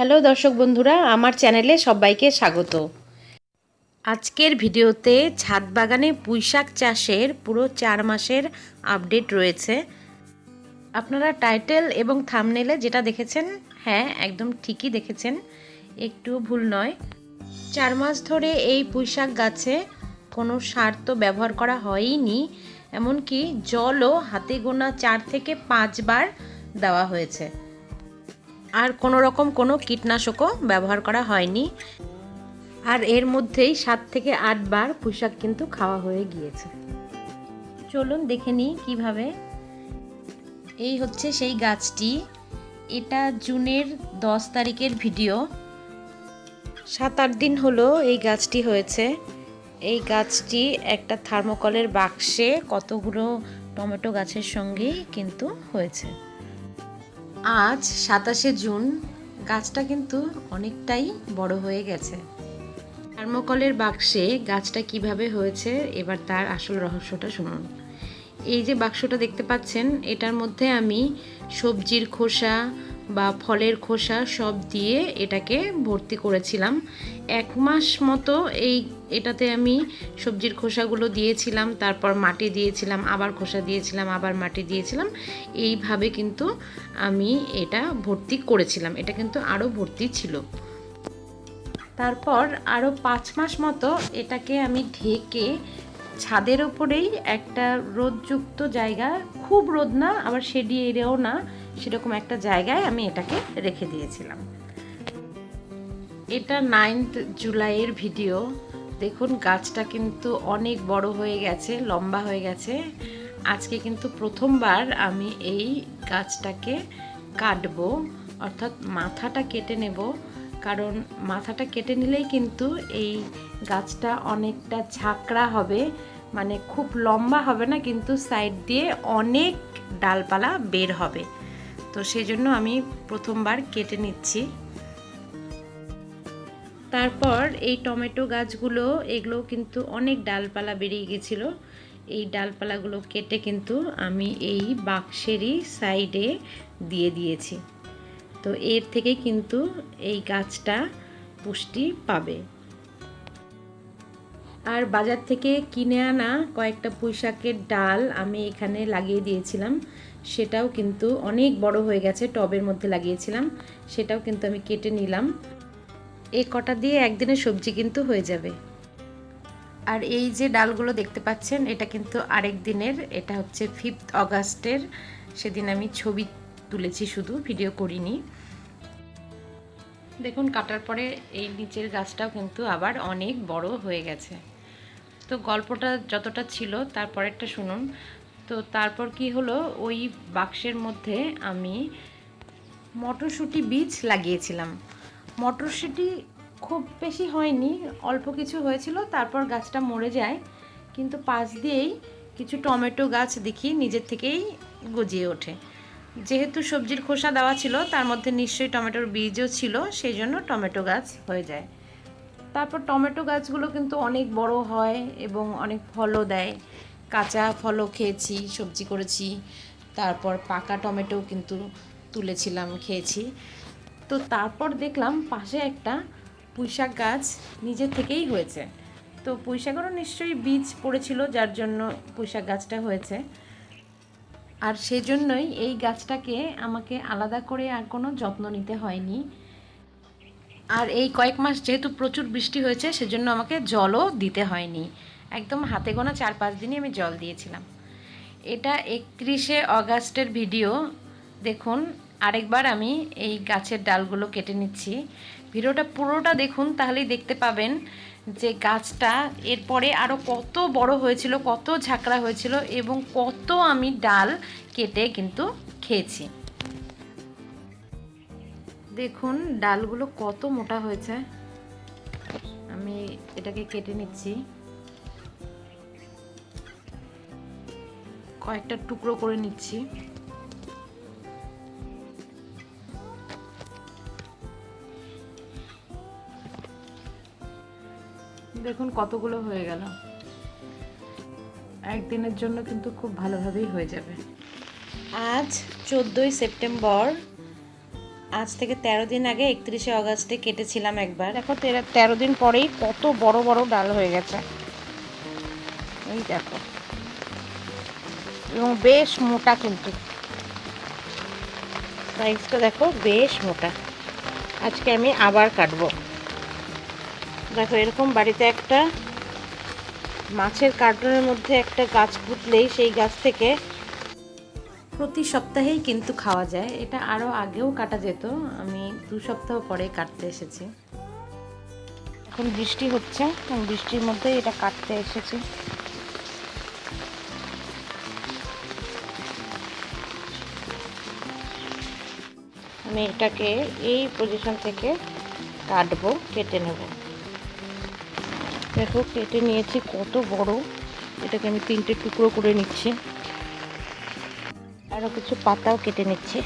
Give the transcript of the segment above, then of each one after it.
Hello দর্শক বন্ধুরা, আমার চ্যানেলে সবাইকে স্বাগত। আজকের ভিডিওতে ছাদ বাগানে পুঁইশাক চাষের পুরো চার মাসের আপডেট রয়েছে। আপনারা টাইটেল এবং থামনেলে যেটা দেখেছেন হ্যাঁ একদম ঠিকই দেখেছেন, একটু ভুল নয়। চার মাস ধরে এই পুঁইশাক গাছে কোনো সার তো ব্যবহার করা হয়ইনি, এমনকি জলও হাতে গোনা চার থেকে পাঁচবার দেওয়া হয়েছে। আর কোনো রকম কোনো কীটনাশকও ব্যবহার করা হয়নি। আর এর মধ্যেই সাত থেকে আটবার পোশাক কিন্তু খাওয়া হয়ে গিয়েছে। চলুন দেখে নিই কীভাবে। এই হচ্ছে সেই গাছটি। এটা জুনের দশ তারিখের ভিডিও। সাত আট দিন হলো এই গাছটি হয়েছে। এই গাছটি একটা থার্মোকলের বাক্সে কতগুলো টমেটো গাছের সঙ্গেই কিন্তু হয়েছে। আজ সাতাশে জুন গাছটা কিন্তু অনেকটাই বড় হয়ে গেছে। থার্মোকলের বাক্সে গাছটা কীভাবে হয়েছে এবার তার আসল রহস্যটা শুনুন। এই যে বাক্সটা দেখতে পাচ্ছেন, এটার মধ্যে আমি সবজির খোসা বা ফলের খোসা সব দিয়ে এটাকে ভর্তি করেছিলাম। এক মাস মতো এই এটাতে আমি সবজির খোসাগুলো দিয়েছিলাম, তারপর মাটি দিয়েছিলাম, আবার খোসা দিয়েছিলাম, আবার মাটি দিয়েছিলাম। এইভাবে কিন্তু আমি এটা ভর্তি করেছিলাম। এটা কিন্তু আরও ভর্তি ছিল। তারপর আরও পাঁচ মাস মতো এটাকে আমি ঢেকে ছাদের ওপরেই একটা রোদযুক্ত জায়গা, খুব রোদ না, আবার শেডি এরিয়াও না, সেরকম একটা জায়গায় আমি এটাকে রেখে দিয়েছিলাম। এটা নাইনথ জুলাইয়ের ভিডিও। দেখুন, গাছটা কিন্তু অনেক বড় হয়ে গেছে, লম্বা হয়ে গেছে। আজকে কিন্তু প্রথমবার আমি এই গাছটাকে কাটবো, অর্থাৎ মাথাটা কেটে নেব। কারণ মাথাটা কেটে নিলেই কিন্তু এই গাছটা অনেকটা ঝাঁকড়া হবে মানে খুব লম্বা হবে না, কিন্তু সাইড দিয়ে অনেক ডালপালা বের হবে। তো সেই জন্য আমি প্রথমবার কেটে নিচ্ছি। তারপর এই টমেটো গাছগুলো এগুলো কিন্তু অনেক ডালপালা বেরিয়ে গেছিল। এই ডালপালাগুলো কেটে কিন্তু আমি এই বাক্সেরই সাইডে দিয়ে দিয়েছি। তো এর থেকে কিন্তু এই গাছটা পুষ্টি পাবে। আর বাজার থেকে কিনে আনা কয়েকটা পুঁইশাকের ডাল আমি এখানে লাগিয়ে দিয়েছিলাম। সেটাও কিন্তু অনেক বড় হয়ে গেছে, টবের মধ্যে লাগিয়েছিলাম। সেটাও কিন্তু আমি কেটে নিলাম। এই কটা দিয়ে একদিনে সবজি কিন্তু হয়ে যাবে। আর এই যে ডালগুলো দেখতে পাচ্ছেন, এটা কিন্তু আরেক দিনের, এটা হচ্ছে ফিফথ অগাস্টের সেদিন আমি ছবি তুলেছি শুধু ভিডিও করিনি। দেখুন, কাটার পরে এই নিচের গাছটাও কিন্তু আবার অনেক বড় হয়ে গেছে। তো গল্পটা যতটা ছিল, তারপরেরটা শুনুন। তো তারপর কি হলো, ওই বাক্সের মধ্যে আমি মটরশুঁটি বীজ লাগিয়েছিলাম। মটরশুঁটি খুব বেশি হয়নি, অল্প কিছু হয়েছিল, তারপর গাছটা মরে যায়। কিন্তু পাশ দিয়েই কিছু টমেটো গাছ দেখি, নিজের থেকেই গজিয়ে ওঠে। যেহেতু সবজির খোসা দেওয়া ছিল, তার মধ্যে নিশ্চয়ই টমেটোর বীজও ছিল, সেই জন্য টমেটো গাছ হয়ে যায়। তারপর টমেটো গাছগুলো কিন্তু অনেক বড় হয় এবং অনেক ফলও দেয়। কাঁচা ফলও খেয়েছি, সবজি করেছি। তারপর পাকা টমেটো কিন্তু তুলেছিলাম, খেয়েছি। তো তারপর দেখলাম পাশে একটা পুঁইশাক গাছ নিজের থেকেই হয়েছে। তো পুঁইশাকেরও নিশ্চয়ই বীজ পড়েছিল, যার জন্য পুঁইশাক গাছটা হয়েছে। আর সেজন্যই এই গাছটাকে আমাকে আলাদা করে আর কোনো যত্ন নিতে হয়নি। আর এই কয়েক মাস যেহেতু প্রচুর বৃষ্টি হয়েছে, সেজন্য আমাকে জলও দিতে হয়নি। একদম হাতে গোনা চার পাঁচ দিনই আমি জল দিয়েছিলাম। এটা একত্রিশে অগাস্টের ভিডিও। দেখুন, আরেকবার আমি এই গাছের ডালগুলো কেটে নিচ্ছি। ভিডিওটা পুরোটা দেখুন, তাহলেই দেখতে পাবেন যে গাছটা, এরপরে আরও কত বড় হয়েছিল, কত ঝাঁকড়া হয়েছিল এবং কত আমি ডাল কেটে কিন্তু খেয়েছি। দেখুন, ডালগুলো কত মোটা হয়েছে। আমি এটাকে কেটে নিচ্ছি। কয়েকটা টুকরো করে নিচ্ছি। দেখুন কতগুলো হয়ে গেল। একদিনের জন্য কিন্তু খুব ভালোভাবেই হয়ে যাবে। আজ চোদ্দোই সেপ্টেম্বর। আজ থেকে তেরো দিন আগে একত্রিশে অগস্টে কেটেছিলাম একবার। দেখো তেরো দিন পরেই কত বড় বড় ডাল হয়ে গেছে। এই দেখো। এবং বেশ মোটা কিন্তু। সাইজটা দেখো, বেশ মোটা। আজকে আমি আবার কাটবো। দেখো, এরকম বাড়িতে একটা মাছের কার্টনের মধ্যে একটা গাছ পুতলেই সেই গাছ থেকে প্রতি সপ্তাহেই কিন্তু খাওয়া যায়। এটা আরও আগেও কাটা যেত, আমি দু সপ্তাহ পরে কাটতে এসেছি। এখন বৃষ্টি হচ্ছে বৃষ্টির মধ্যে এটা কাটতে এসেছি। আমি এটাকে এই পজিশন থেকে কাটবো, কেটে নেব। দেখো, কেটে নিয়েছি, কত বড়। এটাকে আমি তিনটে টুকরো করে নিচ্ছি। আরও কিছু পাতাও কেটে নিচ্ছি।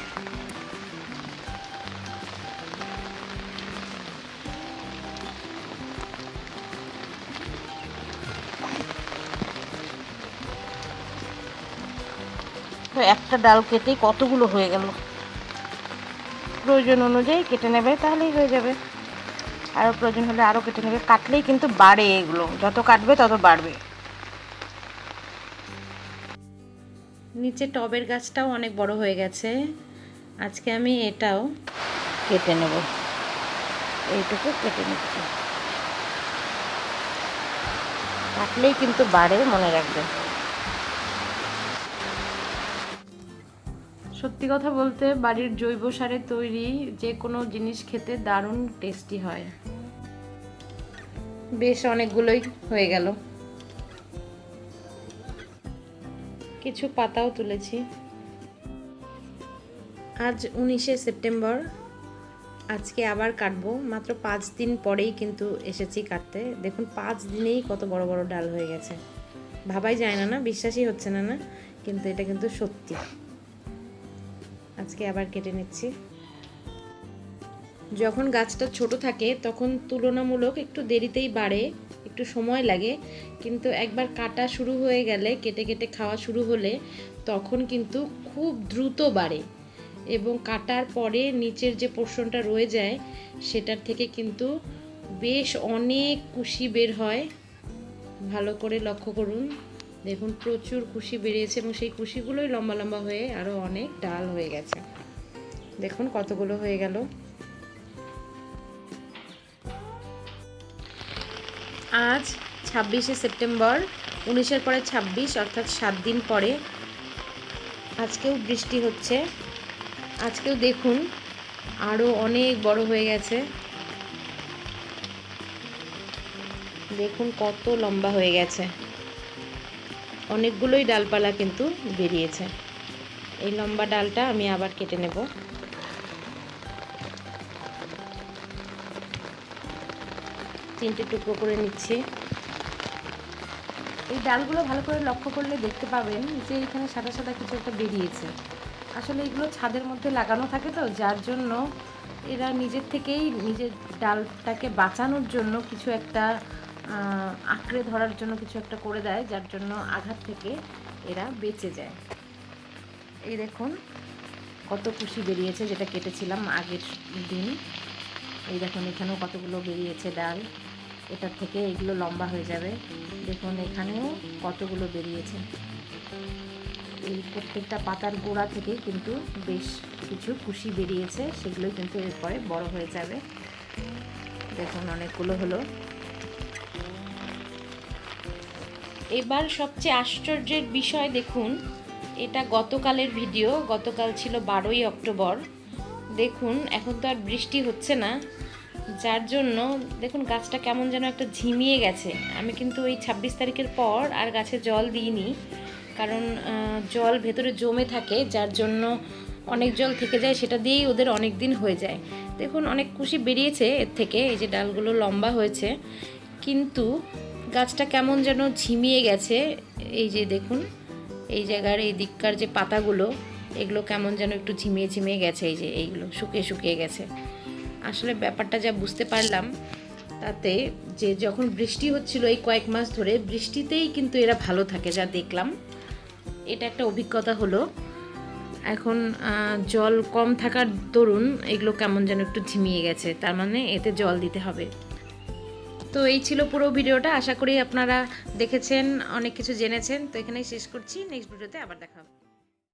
একটা ডাল কেটেই কতগুলো হয়ে গেল? প্রয়োজন অনুযায়ী কেটে নেবে, তাহলেই হয়ে যাবে। আরও প্রয়োজন হলে আরও কেটে নেবে। কাটলেই কিন্তু বাড়ে এগুলো। যত কাটবে তত বাড়বে। নিচে টবের গাছটাও অনেক বড় হয়ে গেছে। আজকে আমি এটাও কেটে নেব। এইটুকু কেটে নিচ্ছি। কাটলেই কিন্তু বাড়ে মনে রাখবে সত্যি কথা বলতে বাড়ির জৈব সারে তৈরি যে কোনো জিনিস খেতে দারুণ টেস্টি হয়। বেশ অনেকগুলোই হয়ে গেল। কিছু পাতাও তুলেছি। আজ উনিশে সেপ্টেম্বর। আজকে আবার কাটবো। মাত্র পাঁচ দিন পরেই কিন্তু এসেছি কাটতে। দেখুন, পাঁচ দিনেই কত বড় বড় ডাল হয়ে গেছে। ভাবাই যায় না না, বিশ্বাসই হচ্ছে না না, কিন্তু এটা কিন্তু সত্যি। আজকে আবার কেটে নিচ্ছি। যখন গাছটা ছোট থাকে, তখন তুলনামূলক একটু দেরিতেই বাড়ে, একটু সময় লাগে। কিন্তু একবার কাটা শুরু হয়ে গেলে, কেটে কেটে খাওয়া শুরু হলে, তখন কিন্তু খুব দ্রুত বাড়ে। এবং কাটার পরে নিচের যে পোর্শনটা রয়ে যায়, সেটার থেকে কিন্তু বেশ অনেক কুশি বের হয়। ভালো করে লক্ষ্য করুন। দেখুন, প্রচুর কুশি বেরিয়েছে এবং সেই কুশিগুলোই লম্বা লম্বা হয়ে আরও অনেক ডাল হয়ে গেছে। দেখুন কতগুলো হয়ে গেল। আজ ছাব্বিশে সেপ্টেম্বর, উনিশের পরে ছাব্বিশ, অর্থাৎ সাত দিন পরে আজকেও বৃষ্টি হচ্ছে। আজকেও দেখুন আরও অনেক বড় হয়ে গেছে। দেখুন কত লম্বা হয়ে গেছে। অনেকগুলোই ডালপালা কিন্তু বেরিয়েছে। এই লম্বা ডালটা আমি আবার কেটে নেব। তিনটে টুকরো করে নিচ্ছি। এই ডালগুলো ভালো করে লক্ষ্য করলে দেখতে পাবেন যে এখানে সাদা সাদা কিছু একটা বেরিয়েছে। আসলে এগুলো ছাদের মধ্যে লাগানো থাকে তো, যার জন্য এরা নিজের থেকেই নিজের ডালটাকে বাঁচানোর জন্য কিছু একটা আঁকড়ে ধরার জন্য কিছু একটা করে দেয়, যার জন্য আঘাত থেকে এরা বেঁচে যায়। এই দেখুন, কত খুশি বেরিয়েছে, যেটা কেটেছিলাম আগের দিন। এই দেখুন, এখানেও কতগুলো বেরিয়েছে ডাল। এটার থেকে এগুলো লম্বা হয়ে যাবে। দেখুন, এখানেও কতগুলো বেরিয়েছে। এই প্রত্যেকটা পাতার গোড়া থেকে কিন্তু বেশ কিছু খুশি বেরিয়েছে, সেগুলোই কিন্তু এরপরে বড় হয়ে যাবে। দেখুন, অনেকগুলো হলো। এবার সবচেয়ে আশ্চর্যের বিষয় দেখুন, এটা গতকালের ভিডিও, গতকাল ছিল বারোই অক্টোবর। দেখুন, এখন তো আর বৃষ্টি হচ্ছে না। যার জন্য, দেখুন গাছটা কেমন যেন একটা ঝিমিয়ে গেছে। আমি কিন্তু ওই ছাব্বিশ তারিখের পর আর গাছে জল দিইনি, কারণ জল ভেতরে জমে থাকে, যার জন্য অনেক জল থেকে যায়, সেটা দিয়েই ওদের অনেক দিন হয়ে যায়। দেখুন, অনেক কুশি বেরিয়েছে এর থেকে, এই যে ডালগুলো লম্বা হয়েছে। কিন্তু গাছটা কেমন যেন ঝিমিয়ে গেছে, এই যে দেখুন, এই জায়গার এই দিককার যে পাতাগুলো, এগুলো কেমন যেন একটু ঝিমিয়ে ঝিমিয়ে গেছে, এই যে এইগুলো শুকিয়ে শুকিয়ে গেছে। আসলে ব্যাপারটা যা বুঝতে পারলাম, তাতে যে যখন বৃষ্টি হচ্ছিল এই কয়েক মাস ধরে, বৃষ্টিতেই কিন্তু এরা ভালো থাকে, যা দেখলাম। এটা একটা অভিজ্ঞতা হলো। এখন জল কম থাকার দরুন এগুলো কেমন যেন একটু ঝিমিয়ে গেছে, তার মানে এতে জল দিতে হবে। তো এই ছিল পুরো ভিডিওটা। আশা করি আপনারা দেখেছেন, অনেক কিছু জেনেছেন। তো এখানেই শেষ করছি। নেক্সট ভিডিওতে আবার দেখা হবে।